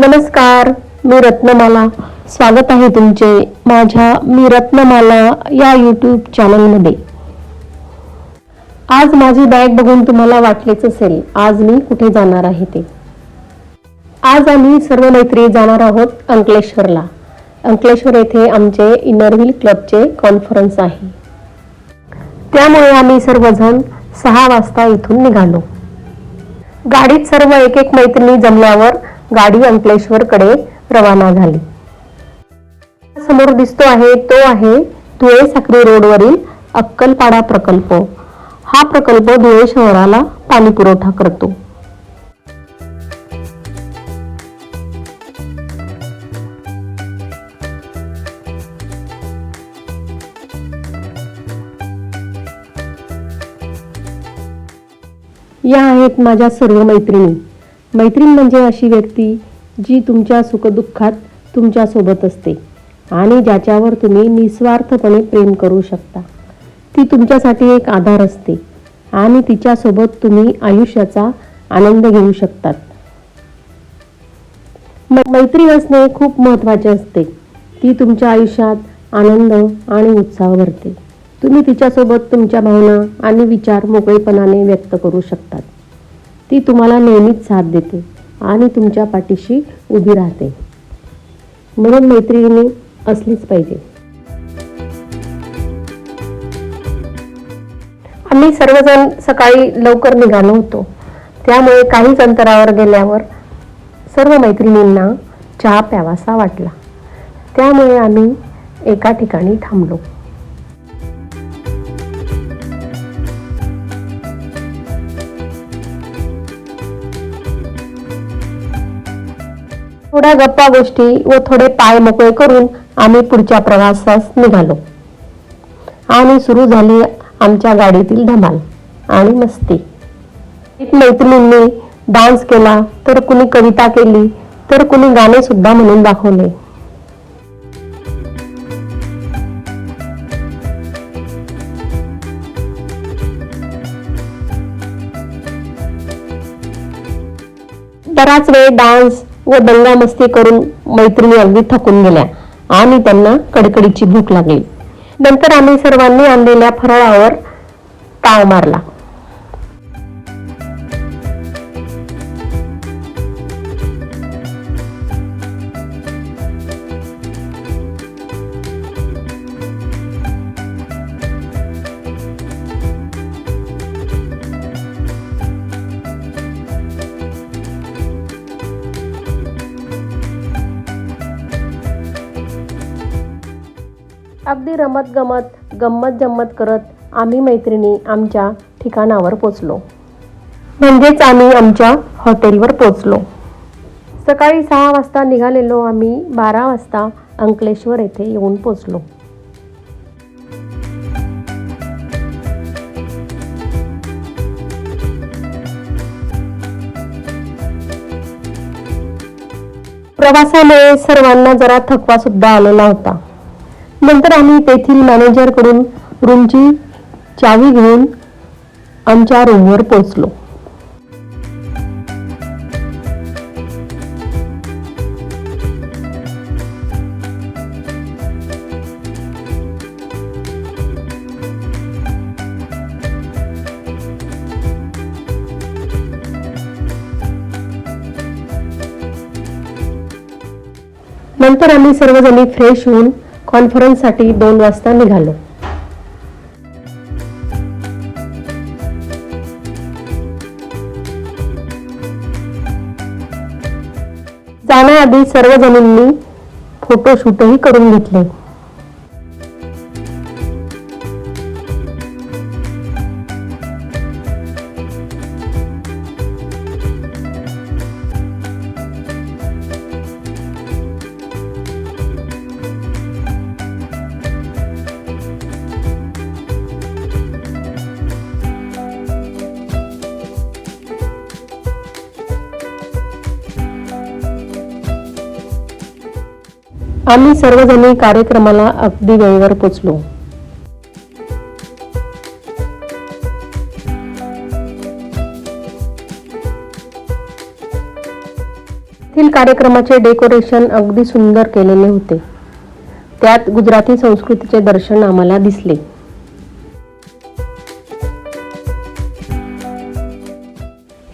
नमस्कार मी रत्नमाला. स्वागत आहे तुमचे माझ्या मी रत्नमाला या यूट्यूब चॅनलमध्ये आज माझी बॅग बघून तुम्हाला वाटलेच असेल आज मी कुठे जाणार आहे ते. आज आम्ही सर्व मैत्री जाणार आहोत अंकलेश्वरला. अंकलेश्वर येथे आमचे इनरव्हील क्लबचे कॉन्फरन्स आहे. त्यामुळे आम्ही सर्वजण सहा वाजता इथून निघालो. गाडीत सर्व एक एक मैत्रिणी जमल्यावर गाडी अंकलेश्वरकडे रवाना झाली. समोर दिसतो आहे तो आहे धुळे साक्री रोडवरील अक्कलपाडा प्रकल्प. हा प्रकल्प धुळे शहराला पाणी पुरवठा करतो. या आहेत माझ्या सर्व मैत्रिणी. मैत्रीण म्हणजे अशी व्यक्ती जी तुमच्या सुखदुःखात तुमच्यासोबत असते आणि ज्याच्यावर तुम्ही निस्वार्थपणे प्रेम करू शकता. ती तुमच्यासाठी एक आधार असते आणि तिच्यासोबत तुम्ही आयुष्याचा आनंद घेऊ शकतात. मैत्रीण मैत्री असणे खूप महत्त्वाचे असते. ती तुमच्या आयुष्यात आनंद आणि उत्साह भरते. तुम्ही तिच्यासोबत तुमच्या भावना आणि विचार मोकळेपणाने व्यक्त करू शकतात. ती तुम्हाला नेहमीच साथ देते आणि तुमच्या पाठीशी उभी राहते. म्हणून मैत्रिणी असलीच पाहिजे. आम्ही सर्वजण सकाळी लवकर निघालो होतो. त्यामुळे काहीच अंतरावर गेल्यावर सर्व मैत्रिणींना चहा प्यावासा वाटला. त्यामुळे आम्ही एका ठिकाणी थांबलो. थोड्या गप्पा गोष्टी व थोडे पाय मोकळे करून आम्ही पुढच्या प्रवासास निघालो. आणि सुरू झाली आमच्या गाडीतील धमाल आणि मस्ती. एक मैत्रिणींनी डान्स केला तर कुणी कविता केली तर कुणी गाणे सुद्धा म्हणून दाखवले. बराच वेळ डान्स व दंगामस्ती करून मैत्रिणी अगदी थकून गेल्या आणि त्यांना कडकडीची भूक लागली. नंतर आम्ही सर्वांनी आणलेल्या फराळावर ताव मारला. अगदी रमत गमत गंमत जम्मत करत आम्ही मैत्रिणी आमच्या ठिकाणावर पोचलो. म्हणजेच आम्ही आमच्या हॉटेलवर पोचलो. सकाळी सहा वाजता निघालेलो आम्ही बारा वाजता अंकलेश्वर येथे येऊन पोचलो. प्रवासामुळे सर्वांना जरा थकवा सुद्धा आलेला होता. नंतर आम्ही तेथील मॅनेजरकडून रूमची चावी घेऊन आमच्या रूमवर पोचलो नंतर आम्ही सर्वजणी फ्रेश होऊन कॉन्फरन्ससाठी दोन वाजता निघालो. जाण्याआधी सर्वजणींनी फोटोशूटही करून घेतले. आम्ही सर्वजणी कार्यक्रमाला अगदी वेळेवर पोचलो. येथील कार्यक्रमाचे डेकोरेशन अगदी सुंदर केलेले होते. त्यात गुजराती संस्कृतीचे दर्शन आम्हाला दिसले.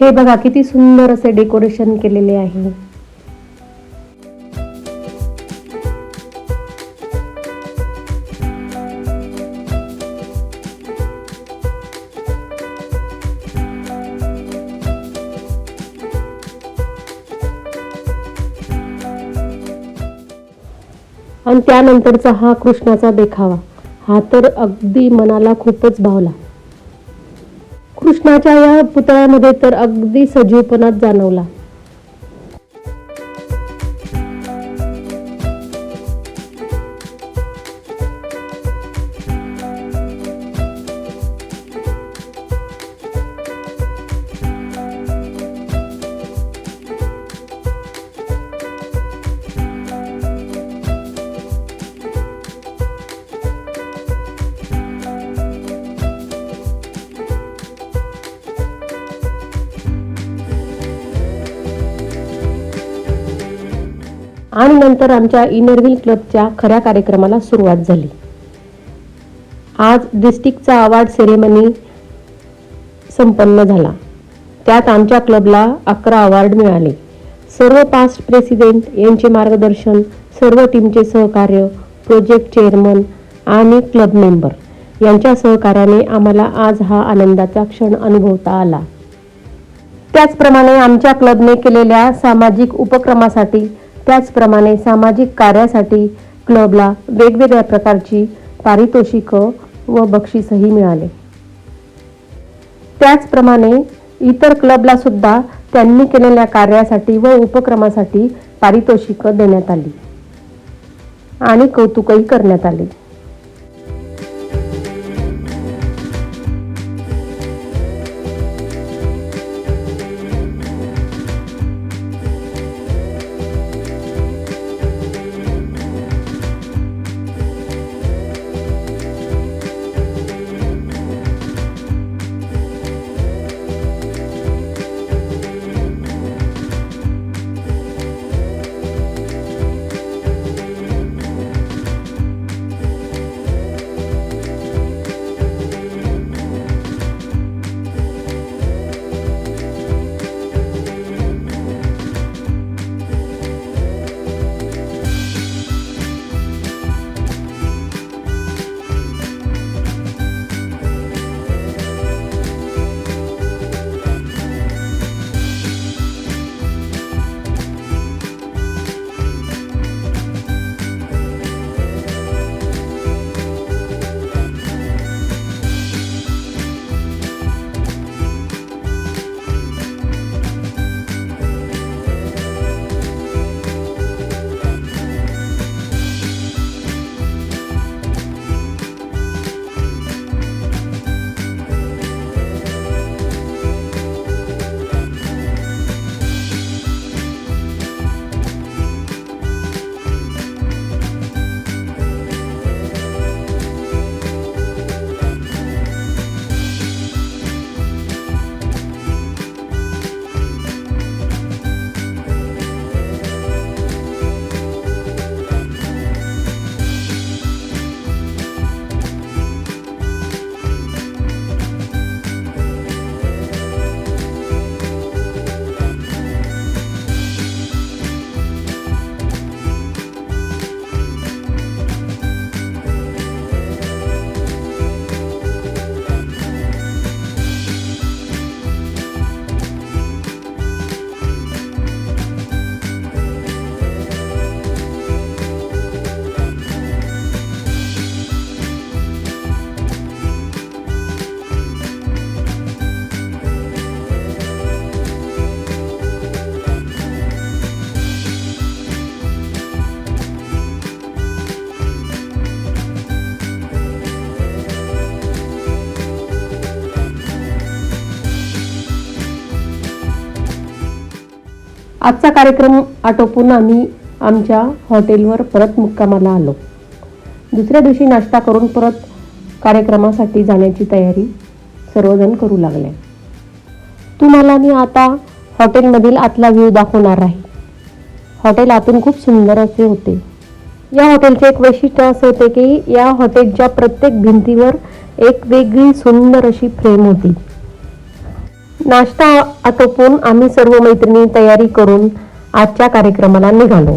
हे बघा किती सुंदर असे डेकोरेशन केलेले आहे. आणि त्यानंतरचा हा कृष्णाचा देखावा. हा तर अगदी मनाला खूपच भावला. कृष्णाच्या या पुतळ्यामध्ये तर अगदी सजीवपणाच जाणवला. आणि नंतर आमच्या इनरव्हिल क्लबच्या खऱ्या कार्यक्रमाला सुरुवात झाली. आज डिस्ट्रिक्टचा अवॉर्ड सेरेमनी संपन्न झाला. त्यात आमच्या क्लबला अकरा अवॉर्ड मिळाले. सर्व पास्ट प्रेसिडेंट यांचे मार्गदर्शन सर्व टीमचे सहकार्य प्रोजेक्ट चेअरमन आणि क्लब मेंबर यांच्या सहकार्याने आम्हाला आज हा आनंदाचा क्षण अनुभवता आला. त्याचप्रमाणे आमच्या क्लबने केलेल्या सामाजिक उपक्रमासाठी त्याचप्रमाणे सामाजिक कार्यासाठी क्लबला वेगवेगळ्या प्रकारची पारितोषिकं व बक्षीसही मिळाले. त्याचप्रमाणे इतर क्लबला सुद्धा त्यांनी केलेल्या कार्यासाठी व उपक्रमासाठी पारितोषिकं देण्यात आली आणि कौतुकही करण्यात आले. आजचा कार्यक्रम आटोपून आम्ही आमच्या हॉटेलवर परत मुक्कामाला आलो. दुसऱ्या दिवशी नाश्ता करून परत कार्यक्रमासाठी जाण्याची तयारी सर्वजण करू लागले. तुम्हाला मी आता हॉटेलमधील आतला व्ह्यू दाखवणार आहे. हॉटेल आतून खूप सुंदर असे होते. या हॉटेलचे एक वैशिष्ट्य असे होते की या हॉटेलच्या प्रत्येक भिंतीवर एक वेगळी सुंदर अशी फ्रेम होती. नाश्ता आटोपून आम्ही सर्व मैत्रिणी तयारी करून आजच्या कार्यक्रमाला निघालो.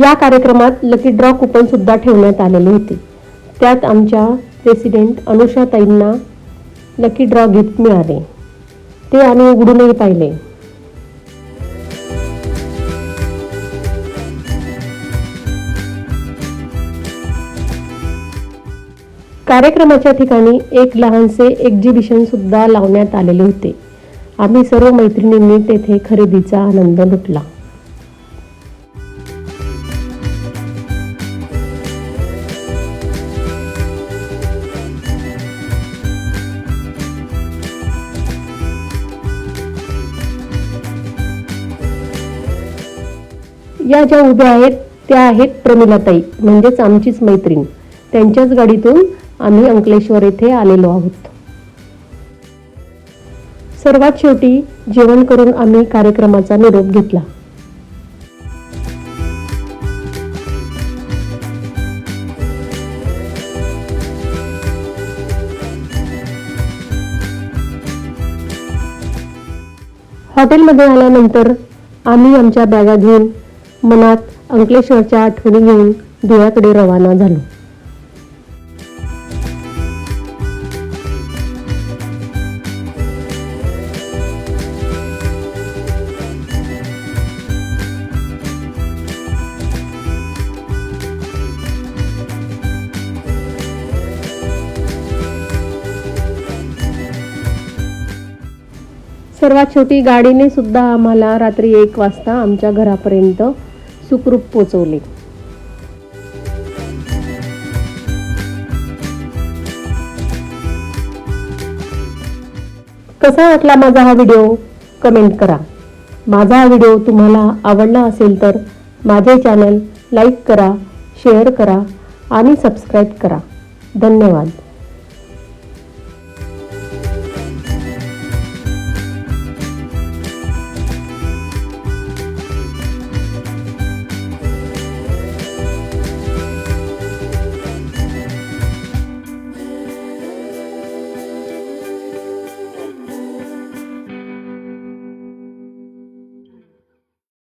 या कार्यक्रमात लकी ड्रॉ कुपन सुद्धा ठेवण्यात आलेले होते. त्यात आमच्या प्रेसिडेंट अनुषाताईंना लकी ड्रॉ गिफ्ट मिळाले. ते आम्ही उघडूनही पाहिले. कार्यक्रमाच्या ठिकाणी एक लहानसे एक्झिबिशन सुद्धा लावण्यात आलेले होते. आम्ही सर्व मैत्रिणींनी तेथे खरेदीचा आनंद लुटला. या ज्या उभ्या आहेत त्या आहेत प्रमिलाताई म्हणजेच आमचीच मैत्रीण. त्यांच्याच गाडीतून आम्ही अंकलेश्वर येथे आलेलो आहोत. सर्वात शेवटी जेवण करून आम्ही कार्यक्रमाचा निरोप घेतला. हॉटेलमध्ये आल्यानंतर आम्ही आमच्या बॅगा घेऊन मनात अंकलेश्वरच्या आठवणी घेऊन धुळ्याकडे रवाना झालो. सर्वात छोटी गाडीने सुद्धा आम्हाला रात्री एक वाजता आमच्या घरापर्यंत सुखरूप पोचवले. कसा वाटला माझा हा व्हिडिओ? कमेंट करा. माझा हा व्हिडिओ तुम्हाला आवडला असेल तर माझे चॅनल लाईक करा शेअर करा आणि सबस्क्राईब करा. धन्यवाद.